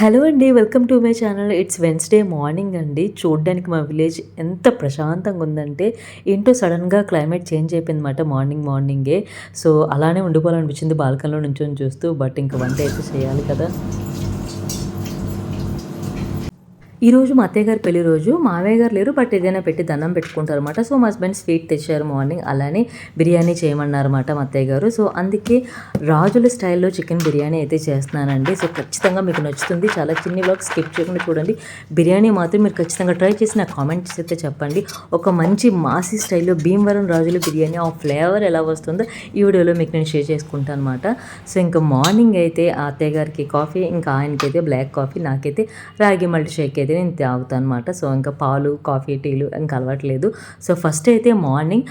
Hello అండి welcome to my channel. It's Wednesday morning అండి. చూడడానికి మా విలేజ్ ఎంత ప్రశాంతంగా ఉందంటే ఏంటో సడన్గా క్లైమేట్ చేంజ్ అయిపోయిందన్నమాట మార్నింగ్ మార్నింగే సో అలానే ఉండిపోవాలనిపించింది బాల్కన్లో నుంచి చూస్తూ బట్ ఇంకా వంట అయితే చేయాలి కదా. ఈరోజు మా అత్తయ్య గారు పెళ్ళి రోజు. మావయ్య గారు లేరు బట్ ఏదైనా పెట్టి దండం పెట్టుకుంటారు అనమాట సో మా హస్బెండ్ స్వీట్ తెచ్చారు మార్నింగ్. అలానే బిర్యానీ చేయమన్నారు అనమాట మా అత్తయ్య గారు. సో అందుకే రాజుల స్టైల్లో చికెన్ బిర్యానీ అయితే చేస్తున్నానండి. సో ఖచ్చితంగా మీకు నచ్చుతుంది. చాలా చిన్ని బ్లాగ్ స్కిప్ చేయకుండా చూడండి. బిర్యానీ మాత్రం మీరు ఖచ్చితంగా ట్రై చేసి నా కామెంట్స్ అయితే చెప్పండి. ఒక మంచి మాసి స్టైల్లో భీమవరం రాజుల బిర్యానీ ఆ ఫ్లేవర్ ఎలా వస్తుందో ఈ వీడియోలో మీకు నేను షేర్ చేసుకుంటాను అనమాట సో ఇంకా మార్నింగ్ అయితే ఆ అత్తయ్య గారికి కాఫీ ఇంకా ఆయనకైతే బ్లాక్ కాఫీ నాకైతే రాగి మల్టీ షేక్ అయితే నేను తాగుతాను అనమాట సో ఇంకా పాలు కాఫీ టీలు ఇంకా అలవాట్లేదు. సో ఫస్ట్ అయితే మార్నింగ్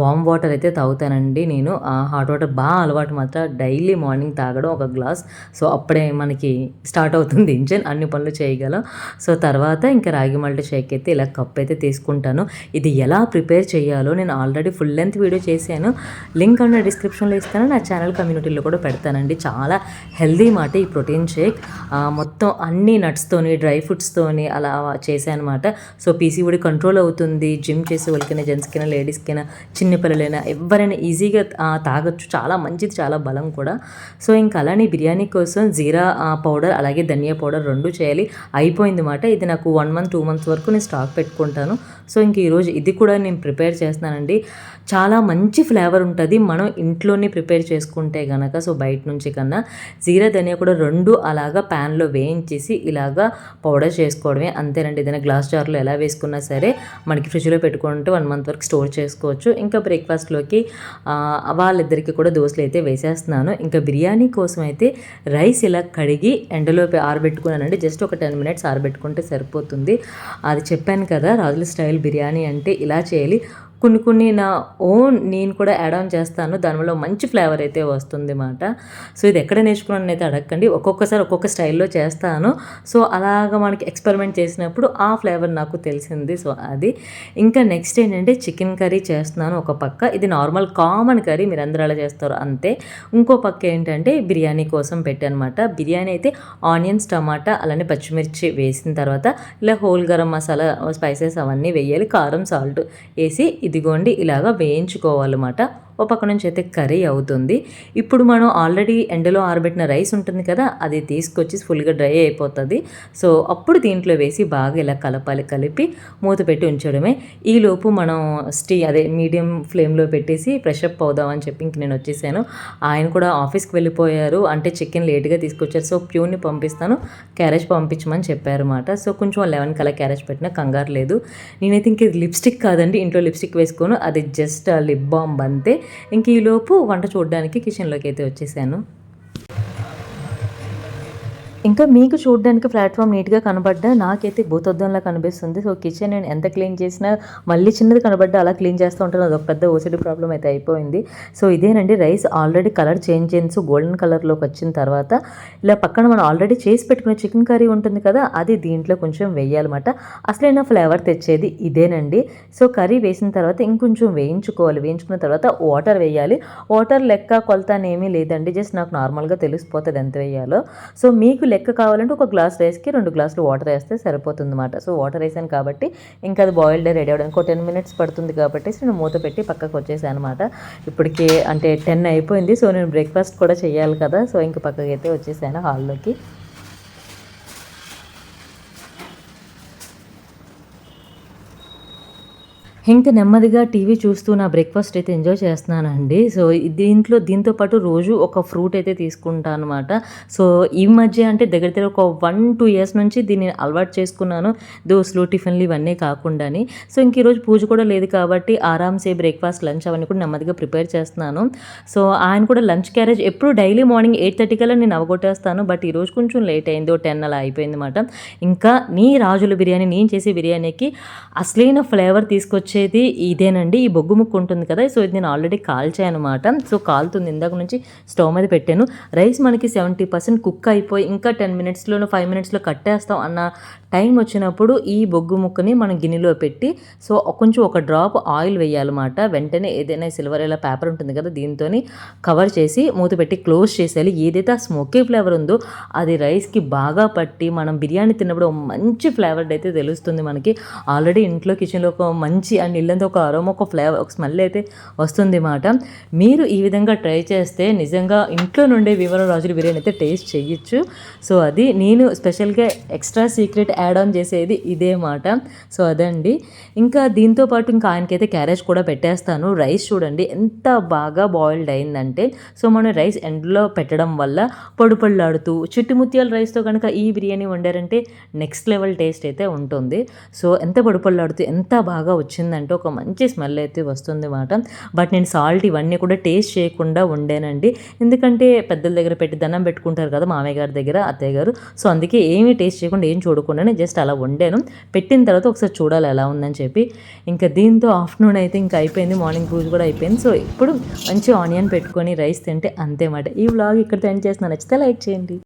వామ్ వాటర్ అయితే తాగుతానండి నేను. హాట్ వాటర్ బాగా అలవాటు మాత్రం డైలీ మార్నింగ్ తాగడం ఒక గ్లాస్. సో అప్పుడే మనకి స్టార్ట్ అవుతుంది ఇంజన్ అన్ని పనులు చేయగలం. సో తర్వాత ఇంకా రాగి మల్టీ షేక్ అయితే ఇలా కప్ అయితే తీసుకుంటాను. ఇది ఎలా ప్రిపేర్ చేయాలో నేను ఆల్రెడీ ఫుల్ లెంత్ వీడియో చేశాను. లింక్ అన్న డిస్క్రిప్షన్లో ఇస్తాను. నా ఛానల్ కమ్యూనిటీలో కూడా పెడతానండి. చాలా హెల్దీ మాట ఈ ప్రోటీన్ షేక్. మొత్తం అన్ని నట్స్తోని డ్రై ఫ్రూట్స్తోని అలా చేశాను అనమాట సో పీసీఓడి కంట్రోల్ అవుతుంది. జిమ్ చేసే వాళ్ళకైనా జెంట్స్కైనా లేడీస్కైనా చిన్నపిల్లలైనా ఎవరైనా ఈజీగా తాగొచ్చు. చాలా మంచిది చాలా బలం కూడా. సో ఇంకా అలానే బిర్యానీ కోసం జీరా పౌడర్ అలాగే ధనియా పౌడర్ రెండు చేయాలి. అయిపోయింది మాట. ఇది నాకు వన్ మంత్ టూ మంత్స్ వరకు నేను స్టాక్ పెట్టుకుంటాను. సో ఇంక ఈరోజు ఇది కూడా నేను ప్రిపేర్ చేస్తానండి చాలా మంచి ఫ్లేవర్ ఉంటుంది. మనం ఇంట్లోనే ప్రిపేర్ చేసుకుంటే కనుక సో బయట నుంచి కన్నా జీరా ధనియా కూడా రెండు అలాగా ప్యాన్లో వేయించేసి ఇలాగా పౌడర్ వేసుకోవడమే. అంతేనండి ఏదైనా గ్లాస్ జార్లో ఎలా వేసుకున్నా సరే మనకి ఫ్రిడ్జ్లో పెట్టుకుంటే వన్ మంత్ వరకు స్టోర్ చేసుకోవచ్చు. ఇంకా బ్రేక్ఫాస్ట్లోకి వాళ్ళిద్దరికి కూడా దోశలు అయితే వేసేస్తున్నాను. ఇంకా బిర్యానీ కోసం అయితే రైస్ ఇలా కడిగి ఎండలో ఆరబెట్టుకున్నానండి. జస్ట్ ఒక టెన్ మినిట్స్ ఆరబెట్టుకుంటే సరిపోతుంది. అది చెప్పాను కదా రాజుల స్టైల్ బిర్యానీ అంటే ఇలా చేయాలి. కొన్ని కొన్ని నా ఓన్ నేను కూడా యాడ్ ఆన్ చేస్తాను. దానివల్ల మంచి ఫ్లేవర్ అయితే వస్తుంది అన్నమాట సో ఇది ఎక్కడ నేర్చుకున్నాను అయితే అడగండి ఒక్కొక్కసారి ఒక్కొక్క స్టైల్లో చేస్తాను. సో అలాగ మనకి ఎక్స్పెరిమెంట్ చేసినప్పుడు ఆ ఫ్లేవర్ నాకు తెలిసింది. సో అది. ఇంకా నెక్స్ట్ ఏంటంటే చికెన్ కర్రీ చేస్తున్నాను ఒక పక్క. ఇది నార్మల్ కామన్ కర్రీ మీరు అందరూ అలా చేస్తారు అంతే. ఇంకో పక్క ఏంటంటే బిర్యానీ కోసం పెట్టానమాట బిర్యానీ అయితే ఆనియన్స్ టమాటా అలానే పచ్చిమిర్చి వేసిన తర్వాత ఇలా హోల్ గరం మసాలా స్పైసెస్ అవన్నీ వేయాలి. కారం సాల్ట్ వేసి ఇదిగోండి ఇలాగ వేయించుకోవాలన్నమాట. ఓ పక్క నుంచి అయితే కర్రీ అవుతుంది. ఇప్పుడు మనం ఆల్రెడీ ఎండలో ఆరబెట్టిన రైస్ ఉంటుంది కదా అది తీసుకొచ్చి ఫుల్గా డ్రై అయిపోతుంది. సో అప్పుడు దీంట్లో వేసి బాగా ఇలా కలపాలి కలిపి మూత పెట్టి ఉంచడమే. ఈలోపు మనం స్టీ అదే మీడియం ఫ్లేమ్లో పెట్టేసి ఫ్రెషప్ అవుదామని చెప్పి ఇంక నేను వచ్చేసాను. ఆయన కూడా ఆఫీస్కి వెళ్ళిపోయారు. అంటే చికెన్ లేట్గా తీసుకొచ్చారు. సో ప్యూర్ని పంపిస్తాను. క్యారేజ్ పంపించమని చెప్పారన్నమాట. సో కొంచెం లెవెన్ కల క్యారేజ్ పెట్టినా కంగారు లేదు. నేనైతే ఇంక లిప్స్టిక్ కాదండి. ఇంట్లో లిప్స్టిక్ వేసుకోను. అది జస్ట్ లిప్ బామ్ అంతే. ఇంక ఈలోపు వంట చూడడానికి కిచెన్లోకి అయితే వచ్చేసాను. ఇంకా మీకు చూడడానికి ప్లాట్ఫామ్ నీట్గా కనబడ్డా నాకైతే భూతద్దంలా కనిపిస్తుంది. సో కిచెన్ నేను ఎంత క్లీన్ చేసినా మళ్ళీ చిన్నది కనబడ్డా అలా క్లీన్ చేస్తూ ఉంటాను. అదొక పెద్ద ఓసిడి ప్రాబ్లం అయితే అయిపోయింది. సో ఇదేనండి రైస్ ఆల్రెడీ కలర్ చేంజ్ చేసి గోల్డెన్ కలర్లోకి వచ్చిన తర్వాత ఇలా పక్కన మనం ఆల్రెడీ చేసి పెట్టుకున్న చికెన్ కర్రీ ఉంటుంది కదా అది దీంట్లో కొంచెం వేయాలన్నమాట. అసలైన ఫ్లేవర్ తెచ్చేది ఇదేనండి. సో కర్రీ వేసిన తర్వాత ఇంకొంచెం వేయించుకోవాలి. వేయించుకున్న తర్వాత వాటర్ వేయాలి. వాటర్ లెక్క కొలత ఏమీ లేదండి. జస్ట్ నాకు నార్మల్గా తెలిసిపోతుంది ఎంత వేయాలో. సో మీకు లెక్క కావాలంటే ఒక గ్లాస్ రైస్కి రెండు గ్లాసులు వాటర్ వేస్తే సరిపోతుంది అనమాట సో వాటర్ వేసాను కాబట్టి ఇంకా అది బాయిల్డ్ రెడీ అవ్వడానికి ఒక టెన్ మినిట్స్ పడుతుంది కాబట్టి నేను మూత పెట్టి పక్కకు వచ్చేసాను అనమాట ఇప్పటికే అంటే టెన్ అయిపోయింది. సో నేను బ్రేక్ఫాస్ట్ కూడా చేయాలి కదా. సో ఇంక పక్కకైతే అయితే వచ్చేసాను హాల్లోకి. ఇంకా నెమ్మదిగా టీవీ చూస్తూ నా బ్రేక్ఫాస్ట్ అయితే ఎంజాయ్ చేస్తున్నానండి. సో దీంట్లో దీంతో పాటు రోజు ఒక ఫ్రూట్ అయితే తీసుకుంటాను అనమాట సో ఈ మధ్య అంటే దగ్గర దగ్గర ఒక వన్ టూ ఇయర్స్ నుంచి దీన్ని అలవాటు చేసుకున్నాను. దోశలు టిఫిన్లు ఇవన్నీ కాకుండాని. సో ఇంక ఈరోజు పూజ కూడా లేదు కాబట్టి ఆరామ్సే బ్రేక్ఫాస్ట్ లంచ్ అవన్నీ కూడా నెమ్మదిగా ప్రిపేర్ చేస్తున్నాను. సో ఆయన కూడా లంచ్ క్యారేజ్ ఎప్పుడు డైలీ మార్నింగ్ ఎయిట్ థర్టీ కల్లా నేను అవగొట్టేస్తాను. బట్ ఈరోజు కొంచెం లేట్ అయింది. ఓ టెన్ అలా అయిపోయింది అనమాట ఇంకా నీ రాజుల బిర్యానీ నేను చేసే బిర్యానీకి అసలైన ఫ్లేవర్ తీసుకొచ్చి వచ్చేది ఇదేనండి. ఈ బొగ్గు ముక్క ఉంటుంది కదా సో ఇది నేను ఆల్రెడీ కాల్చాను అనమాట సో కాలుతుంది. ఇందాక నుంచి స్టవ్ మీద పెట్టాను. రైస్ మనకి సెవెంటీ పర్సెంట్ కుక్ అయిపోయి ఇంకా టెన్ మినిట్స్లోనూ ఫైవ్ మినిట్స్లో కట్టేస్తాం అన్న టైం వచ్చినప్పుడు ఈ బొగ్గు ముక్కని మనం గిన్నెలో పెట్టి సో కొంచెం ఒక డ్రాప్ ఆయిల్ వేయాలన్నమాట. వెంటనే ఏదైనా సిల్వర్ ఇలా పేపర్ ఉంటుంది కదా దీంతో కవర్ చేసి మూత పెట్టి క్లోజ్ చేసేయాలి. ఏదైతే ఆ స్మోకీ ఫ్లేవర్ ఉందో అది రైస్కి బాగా పట్టి మనం బిర్యానీ తిన్నప్పుడు ఒక మంచి ఫ్లేవర్ అయితే తెలుస్తుంది మనకి. ఆల్రెడీ ఇంట్లో కిచెన్లో ఒక మంచి అండ్ ఇల్లంతా ఒక అరోమ ఒక ఫ్లేవర్ ఒక స్మెల్ అయితే వస్తుంది మాట. మీరు ఈ విధంగా ట్రై చేస్తే నిజంగా ఇంట్లో నుండే వివరం రాజుల బిర్యానీ అయితే టేస్ట్ చేయొచ్చు సో అది నేను స్పెషల్గా ఎక్స్ట్రా సీక్రెట్ యాడ్ ఆన్ చేసేది ఇదే మాట. సో అదండి. ఇంకా దీంతో పాటు ఇంకా ఆయనకైతే క్యారేజ్ కూడా పెట్టేస్తాను. రైస్ చూడండి ఎంత బాగా బాయిల్డ్ అయిందంటే సో మనం రైస్ ఎండ్లో పెట్టడం వల్ల పొడి పొడిలాడుతూ చిట్టుముత్యాల రైస్తో కనుక ఈ బిర్యానీ వండారంటే నెక్స్ట్ లెవెల్ టేస్ట్ అయితే ఉంటుంది. సో ఎంత పొడి ఎంత బాగా వచ్చింది వచ్చిందంటే ఒక మంచి స్మెల్ అయితే వస్తుంది అన్నమాట బట్ నేను సాల్ట్ ఇవన్నీ కూడా టేస్ట్ చేయకుండా ఉండేనండి. ఎందుకంటే పెద్దల దగ్గర పెట్టి దండం పెట్టుకుంటారు కదా మామయ్య గారి దగ్గర అత్తయ్య గారు. సో అందుకే ఏమీ టేస్ట్ చేయకుండా ఏం చూడకుండానే జస్ట్ అలా వండాను. పెట్టిన తర్వాత ఒకసారి చూడాలి ఎలా ఉందని చెప్పి. ఇంకా దీంతో ఆఫ్టర్నూన్ అయితే ఇంకా అయిపోయింది మార్నింగ్ పూజ కూడా అయిపోయింది. సో ఇప్పుడు మంచి ఆనియన్ పెట్టుకొని రైస్ తింటే అంతే మాట. ఈ వ్లాగ్ ఇక్కడ ఎండ్ చేస్తున్నా. నచ్చితే లైక్ చేయండి.